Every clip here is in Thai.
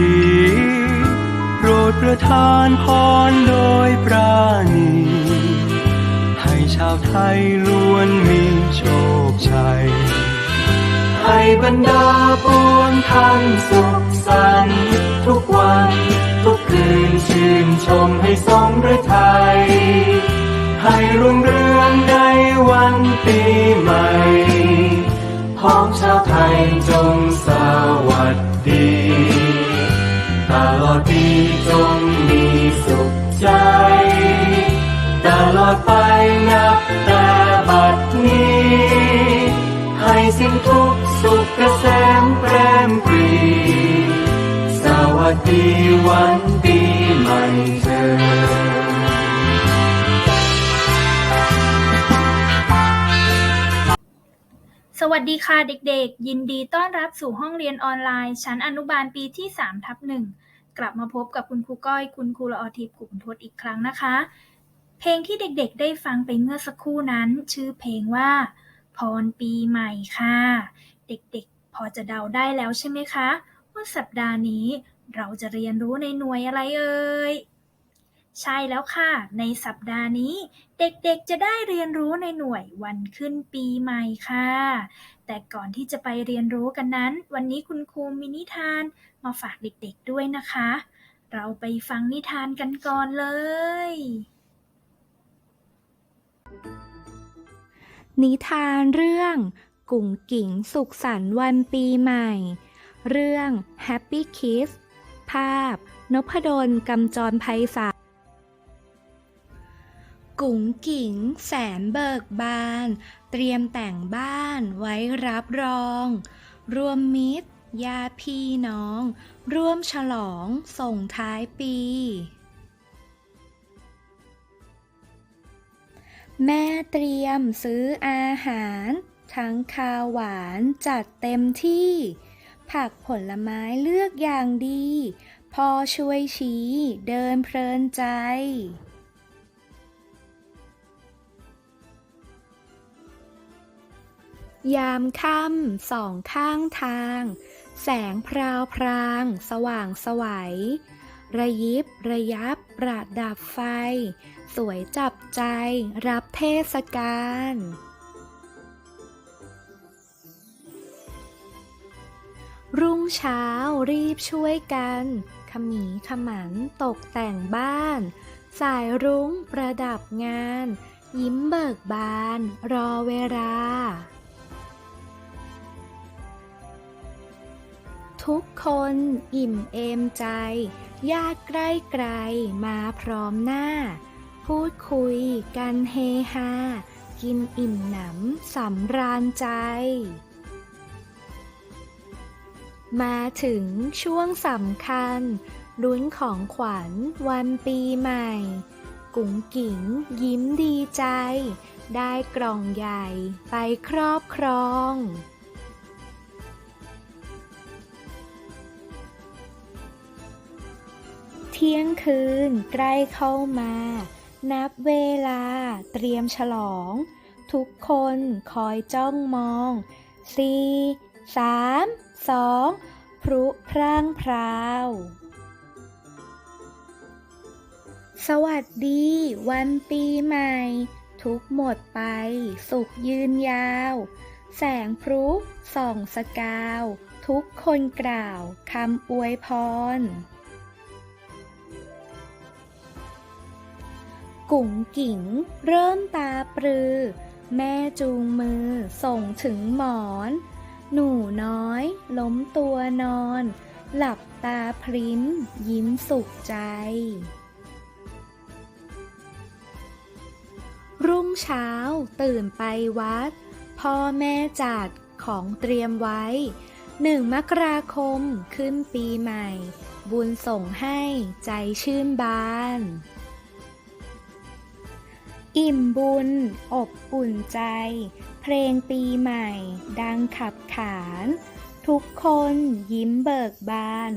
ีโปรดประทานพรโดยปราณีให้ชาวไทยล้วนมีโชคชัย ให้บรรดาปวงท่านสุขสันต์ทุกวันทุกคืนชื่นชมให้สมฤทัยให้รุ่งเรือง จงมีสุขใจ ตลอดไปนับแต่บัดนี้ ให้สิ้นทุกสุขเกษมแปรมปรี สวัสดีวันปีใหม่เธอสวัสดีค่ะเด็กๆ ยินดีต้อนรับสู่ห้องเรียนออนไลน์ ชั้นอนุบาลปีที่3ทับหนึ่ง กลับมาพบกับคุณครูก้อย คุณครูละออทิพย์กุ่มทศอีกครั้งนะคะ เพลงที่เด็กๆ ได้ฟังไปเมื่อสักครู่นั้น ชื่อเพลงว่า พรปีใหม่ค่ะ เด็กๆ พอจะเดาได้แล้วใช่ไหมคะ ว่าสัปดาห์นี้เราจะเรียนรู้ในหน่วยอะไรเอ่ย ใช่แล้วค่ะ ในสัปดาห์นี้ เด็กๆจะได้เรียนรู้ในหน่วยวันขึ้นปีใหม่ค่ะ แต่ก่อนที่จะไปเรียนรู้กันนั้น วันนี้คุณครูมีนิทานมาฝากเด็กๆด้วยนะคะ เราไปฟังนิทานกันก่อนเลย นิทานเรื่องกุ๋งกิ๋งสุขสันต์วันปีใหม่ เรื่อง Happy Kiss ภาพนพดลกำจรไพศาล กุ๋งกิ๋งแสนเบิกบาน เตรียมแต่งบ้านไว้รับรอง รวมมิตรญาพี่น้อง ร่วมฉลองส่งท้ายปี แม่เตรียมซื้ออาหาร ทั้งคาวหวานจัดเต็มที่ ผักผลไม้เลือกอย่างดี พอช่วยชี้เดินเพลินใจ ยามค่ำสองข้างทาง แสงพราวพราง สว่างสวัย ระยิบระยับประดับไฟ สวยจับใจรับเทศกาลรุ่งเช้ารีบช่วยกันขมีขมันตกแต่งบ้าน สายรุ้งประดับงาน ยิ้มเบิกบาน รอเวลา ทุกคนอิ่มเอมใจ ญาติใกล้ไกลมาพร้อมหน้า พูดคุยกันเฮฮา กินอิ่มหนำสำราญใจ มาถึงช่วงสำคัญลุ้นของขวัญวันปีใหม่ กุ๋งกิ๋งยิ้มดีใจ ได้กล่องใหญ่ไปครอบครอง ที่ยงคืนใกล้เข้ามา นับเวลาเตรียมฉลอง ทุกคนคอยจ้องมองสี่สามสองพรุพร่างพราว สวัสดี วันปีใหม่ ทุกหมดไป สุขยืนยาว แสงพรุส่องสกาว ทุกคนกล่าวคำอวยพร กุ๋งกิ๋งเริ่มตาปรือ แม่จูงมือส่งถึงหมอน หนูน้อย ล้มตัวนอน หลับตาพริ้ม ยิ้มสุขใจ รุ่งเช้าตื่นไปวัด พ่อแม่จัดของเตรียมไว้หนึ่งมกราคมขึ้นปีใหม่ บุญส่งให้ใจชื่นบาน อิ่มบุญ อบอุ่นใจ เพลงปีใหม่ ดังขับขาน ทุกคนยิ้มเบิกบาน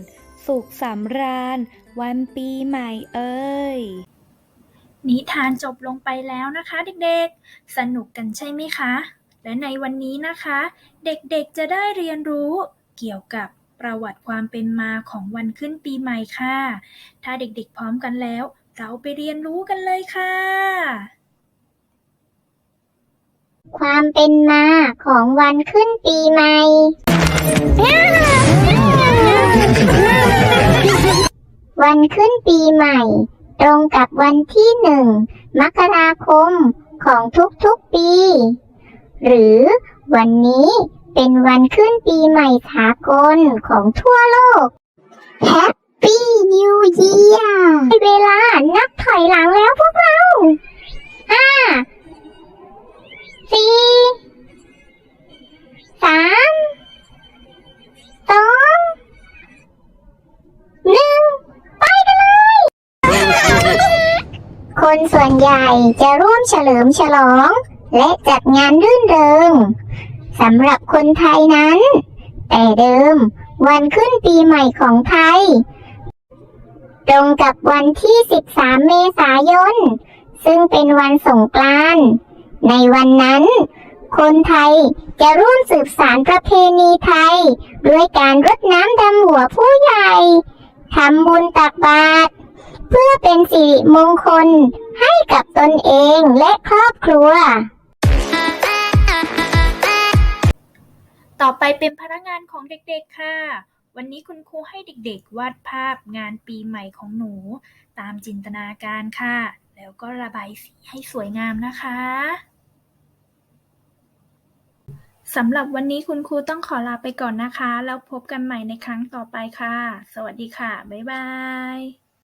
สุขสำราญ วันปีใหม่เอ้ย นิทานจบลงไปแล้วนะคะเด็กๆ สนุกกันใช่ไหมคะ และในวันนี้นะคะ เด็กๆจะได้เรียนรู้เกี่ยวกับประวัติความเป็นมาของวันขึ้นปีใหม่ค่ะ ถ้าเด็กๆพร้อมกันแล้ว เราไปเรียนรู้กันเลยค่ะ ความเป็นมาของวันขึ้นปีใหม่ วันขึ้นปีใหม่ ตรงกับวันที่หนึ่งมกราคมของทุกๆปี หรือวันนี้เป็นวันขึ้นปีใหม่สากลของทั่วโลก Happy New Year เวลานับถอยหลังแล้วพวกเราห้า ใหญ่จะร่วมเฉลิมฉลอง และจัดงานรื่นเริงสำหรับคนไทยนั้น แต่เดิม วันขึ้นปีใหม่ของไทย ตรงกับวันที่ 13 เมษายน ซึ่งเป็นวันสงกรานต์ในวันนั้น คนไทยจะร่วมสืบสารประเพณีไทย ด้วยการรดน้ำดำหัวผู้ใหญ่ทำบุญตักบาตรเพื่อเป็นสิริมงคลให้ กับตนเองและครอบครัว ต่อไปเป็นพนักงานของเด็กๆค่ะ วันนี้คุณครูให้เด็กๆ วาดภาพงานปีใหม่ของหนู ตามจินตนาการค่ะ แล้วก็ระบายสีให้สวยงามนะคะสำหรับวันนี้คุณครูต้องขอลาไปก่อนนะคะ แล้วพบกันใหม่ในครั้งต่อไปค่ะ สวัสดีค่ะ บ๊ายบาย